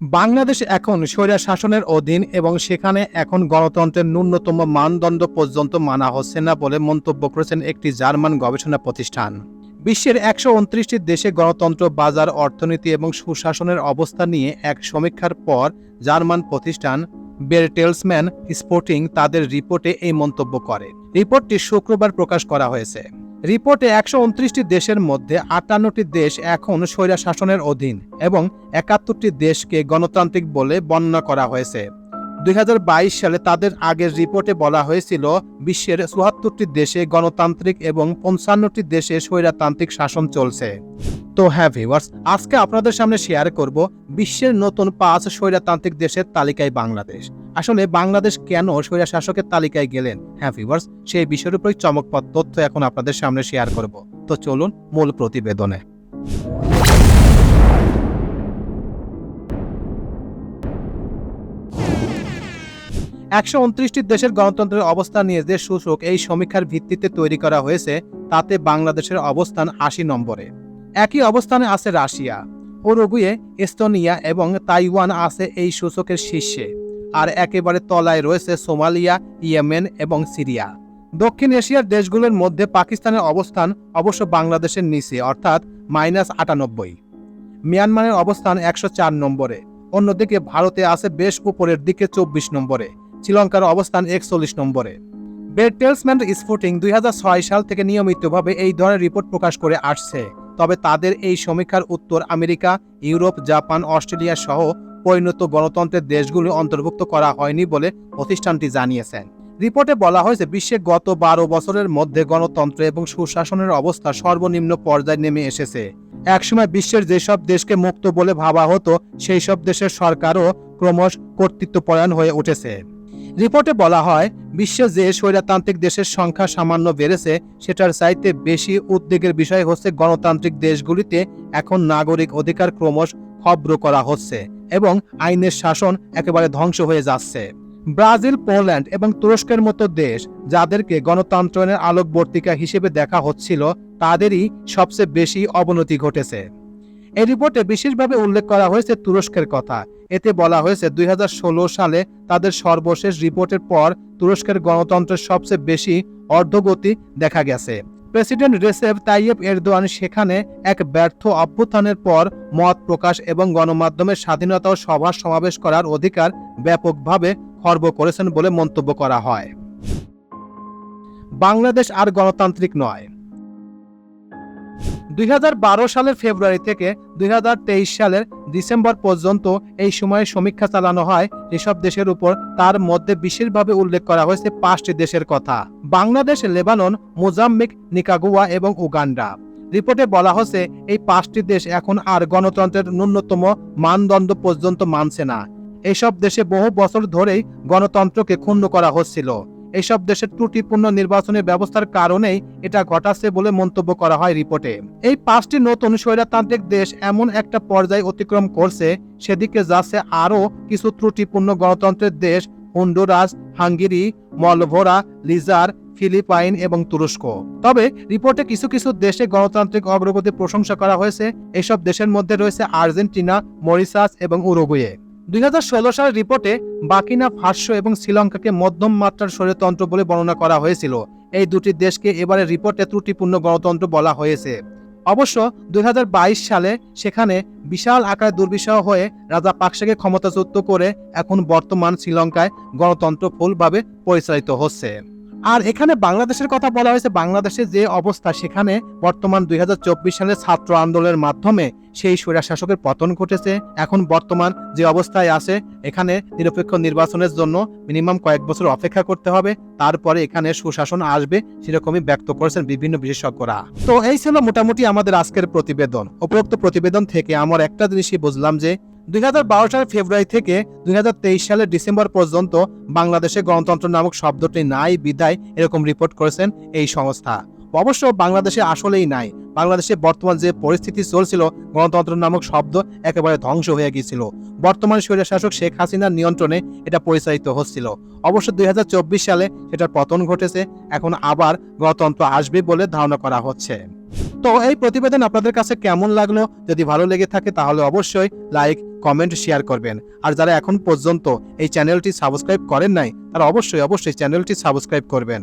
বাংলাদেশ এখন স্বৈরা শাসনের অধীন এবং সেখানে এখন গণতন্ত্রের ন্যূনতম মানদণ্ড পর্যন্ত মানা হচ্ছে না বলে মন্তব্য করেছেন একটি জার্মান গবেষণা প্রতিষ্ঠান। বিশ্বের একশো উনত্রিশটি দেশে গণতন্ত্র, বাজার, অর্থনীতি এবং সুশাসনের অবস্থা নিয়ে এক সমীক্ষার পর জার্মান প্রতিষ্ঠান বেরটেলসম্যান স্পোর্টিং তাদের রিপোর্টে এই মন্তব্য করে। রিপোর্টটি শুক্রবার প্রকাশ করা হয়েছে। রিপোর্টে একশো উনত্রিশটি দেশের মধ্যে আটান্নটি দেশ এখন স্বৈরা শাসনের অধীন এবং একাত্তরটি দেশকে গণতান্ত্রিক বলে বর্ণনা করা হয়েছে। দুই হাজার বাইশ সালে তাদের আগের রিপোর্টে বলা হয়েছিল, বিশ্বের চুয়াত্তরটি দেশে গণতান্ত্রিক এবং পঞ্চান্নটি দেশে স্বৈরাতান্ত্রিক শাসন চলছে। তো হ্যাঁ ভিউয়ার্স আজকে আপনাদের সামনে শেয়ার করব বিশ্বের নতুন পাঁচ স্বৈরাতান্ত্রিক দেশের তালিকায় বাংলাদেশ। আসলে বাংলাদেশ কেন স্বৈরা শাসকের তালিকায় গেলেন? হ্যাঁ ভিউয়ার্স সেই বিষয়ের উপরই চমকপ্রদ তথ্য এখন আপনাদের সামনে শেয়ার করব। তো চলুন মূল প্রতিবেদনে। একশো উনত্রিশটি দেশের গণতন্ত্রের অবস্থা নিয়ে যে সূচক এই সমীক্ষার ভিত্তিতে তৈরি করা হয়েছে, তাতে বাংলাদেশের অবস্থান আশি নম্বরে। একই অবস্থানে আছে রাশিয়া ওরুগুয়ে এস্তোনিয়া এবং তাইওয়ান আছে এই সূচকের শীর্ষে, আর একেবারে তলায় রয়েছে সোমালিয়া, ইয়েমেন এবং সিরিয়া। দক্ষিণ এশিয়ার দেশগুলোর মধ্যে পাকিস্তানের অবস্থান অবশ্য বাংলাদেশের নিচে, অর্থাৎ মাইনাস আটানব্বই। মিয়ানমারের অবস্থান একশো চার নম্বরে, অন্যদিকে ভারতে আছে বেশ উপরের দিকে চব্বিশ নম্বরে, শ্রীলঙ্কার অবস্থান একচল্লিশ নম্বরে। বেরটেলসম্যান স্পোর্টিং দুই হাজার ছয় সাল থেকে নিয়মিতভাবে এই ধরনের রিপোর্ট প্রকাশ করে আসছে। তবে তাদের এই সমীক্ষার উত্তর আমেরিকা, ইউরোপ, জাপান, অস্ট্রেলিয়া সহ পরিণত গণতন্ত্রের দেশগুলো অন্তর্ভুক্ত করা হয়নি বলে প্রতিষ্ঠানটি জানিয়েছেন রিপোর্টে বলা হয়েছে বিশ্বে গত বারো বছরের মধ্যে গণতন্ত্র এবং সুশাসনের অবস্থা সর্বনিম্ন পর্যায়ে নেমে এসেছে। একসময় বিশ্বের যেসব দেশকে মুক্ত বলে ভাবা হতো সেই সব দেশের সরকারও ক্রমশ কর্তৃত্বপরায়ণ হয়ে উঠেছে। রিপোর্টে বলা হয়, বিশ্বে যে স্বৈরতান্ত্রিক দেশের সংখ্যা সামান্য বেড়েছে, সেটার চাইতে বেশি উদ্বেগের বিষয় হচ্ছে গণতান্ত্রিক দেশগুলিতে এখন নাগরিক অধিকার ক্রমশ খব্র করা হচ্ছে এবং আইনের শাসন একেবারে ধ্বংস হয়ে যাচ্ছে। ব্রাজিল, পোল্যান্ড এবং তুরস্কের মতো দেশ, যাদেরকে গণতন্ত্রের আলোকবর্তিকা হিসেবে দেখা হচ্ছিল, তাদেরই সবচেয়ে বেশি অবনতি ঘটেছে। এই রিপোর্টে বিশেষভাবে উল্লেখ করা হয়েছে তুরস্কের কথা। এতে বলা হয়েছে, দুই হাজার ষোলো সালে তাদের সর্বশেষ রিপোর্টের পর তুরস্কের গণতন্ত্রের সবচেয়ে বেশি অর্ধগতি দেখা গেছে। প্রেসিডেন্ট রেসেপ তাইয়েব এরদোয়ান সেখানে এক ব্যর্থ অভ্যুত্থানের পর মত প্রকাশ এবং গণমাধ্যমের স্বাধীনতা ও সভা সমাবেশ করার অধিকার ব্যাপকভাবে খর্ব করেছেন বলে মন্তব্য করা হয়। বাংলাদেশ আর গণতান্ত্রিক নয়। দুই হাজার বারো সালের ফেব্রুয়ারি থেকে দুই হাজার তেইশ সালের ডিসেম্বর পর্যন্ত এই সময়ে সমীক্ষা চালানো হয় যেসব দেশের উপর তার মধ্যে বিশেষভাবে উল্লেখ করা হয়েছে পাঁচটি দেশের কথা। বাংলাদেশ, লেবানন, মোজাম্বিক, নিকাগুয়া এবং উগান্ডা। রিপোর্টে বলা হচ্ছে এই পাঁচটি দেশ এখন আর গণতন্ত্রের ন্যূনতম মানদণ্ড পর্যন্ত মানছে না। এসব দেশে বহু বছর ধরেই গণতন্ত্রকে ক্ষুণ্ণ করা হচ্ছিল। এসব দেশের ত্রুটিপূর্ণ নির্বাচনের ব্যবস্থার কারণেই এটা ঘটাচ্ছে বলে মন্তব্য করা হয় রিপোর্টে। এই পাঁচটি নতুন স্বৈরতান্ত্রিক দেশ এমন একটা পর্যায়ে অতিক্রম করছে, সেদিকে যাচ্ছে আরও কিছু ত্রুটিপূর্ণ গণতন্ত্রের দেশ হন্ডুরাস, হাঙ্গেরি, মলভোরা, লিজার, ফিলিপাইন এবং তুরস্ক। তবে রিপোর্টে কিছু কিছু দেশে গণতান্ত্রিক অগ্রগতি প্রশংসা করা হয়েছে। এসব দেশের মধ্যে রয়েছে আর্জেন্টিনা মরিসাস এবং উরুগুয়ে। দুই সালের রিপোর্টে বাকিনা, ফার্সো এবং শ্রীলঙ্কাকে মধ্যম মাত্রার স্বৈরতন্ত্র বলে বর্ণনা করা হয়েছিল। এই দুটি দেশকে এবারে রিপোর্টে ত্রুটিপূর্ণ গণতন্ত্র বলা হয়েছে। অবশ্য দুই হাজার বাইশ সালে সেখানে বিশাল আকারে দুর্বিষহ হয়ে রাজা পাকসাকে ক্ষমতাচ্যুত করে এখন বর্তমান শ্রীলঙ্কায় গণতন্ত্র ফুলভাবে পরিচালিত হচ্ছে। আর এখানে বাংলাদেশের কথা বলা হয়েছে, বাংলাদেশের যে অবস্থা সেখানে বর্তমান দুই সালের ছাত্র আন্দোলনের মাধ্যমে সেই স্বৈরা শাসকের পতন ঘটেছে। এখন বর্তমান যে অবস্থায় আছে, এখানে নিরপেক্ষ নির্বাচনের জন্য মিনিমাম কয়েক বছর অপেক্ষা করতে হবে। তারপরে এখানে সুশাসন আসবে সেরকমই ব্যক্ত করেছেন বিভিন্ন বিশেষজ্ঞরা। তো এই ছিল মোটামুটি আমাদের আজকের প্রতিবেদন। উপরোক্ত প্রতিবেদন থেকে আমার একটা জিনিসই বুঝলাম যে, দুই হাজার বারো সালের ফেব্রুয়ারি থেকে দুই হাজার তেইশ সালের ডিসেম্বর পর্যন্ত বাংলাদেশে গণতন্ত্র নামক শব্দটি নাই, বিদায় এরকম রিপোর্ট করেছেন এই সংস্থা। অবশ্য বাংলাদেশে আসলেই নাই। বাংলাদেশে বর্তমান যে পরিস্থিতি চলছিল, গণতন্ত্র নামক শব্দ একেবারে ধ্বংস হয়ে গিয়েছিল। বর্তমান স্বৈর শাসক শেখ হাসিনার নিয়ন্ত্রণে এটা পরিচালিত হচ্ছিল। অবশ্য দুই হাজার চব্বিশ সালে সেটার পতন ঘটেছে, এখন আবার গণতন্ত্র আসবে বলে ধারণা করা হচ্ছে। তো এই প্রতিবেদন আপনাদের কাছে কেমন লাগল? যদি ভালো লেগে থাকে তাহলে অবশ্যই লাইক, কমেন্ট, শেয়ার করবেন। আর যারা এখন পর্যন্ত এই চ্যানেলটি সাবস্ক্রাইব করেন নাই, তারা অবশ্যই অবশ্যই চ্যানেলটি সাবস্ক্রাইব করবেন।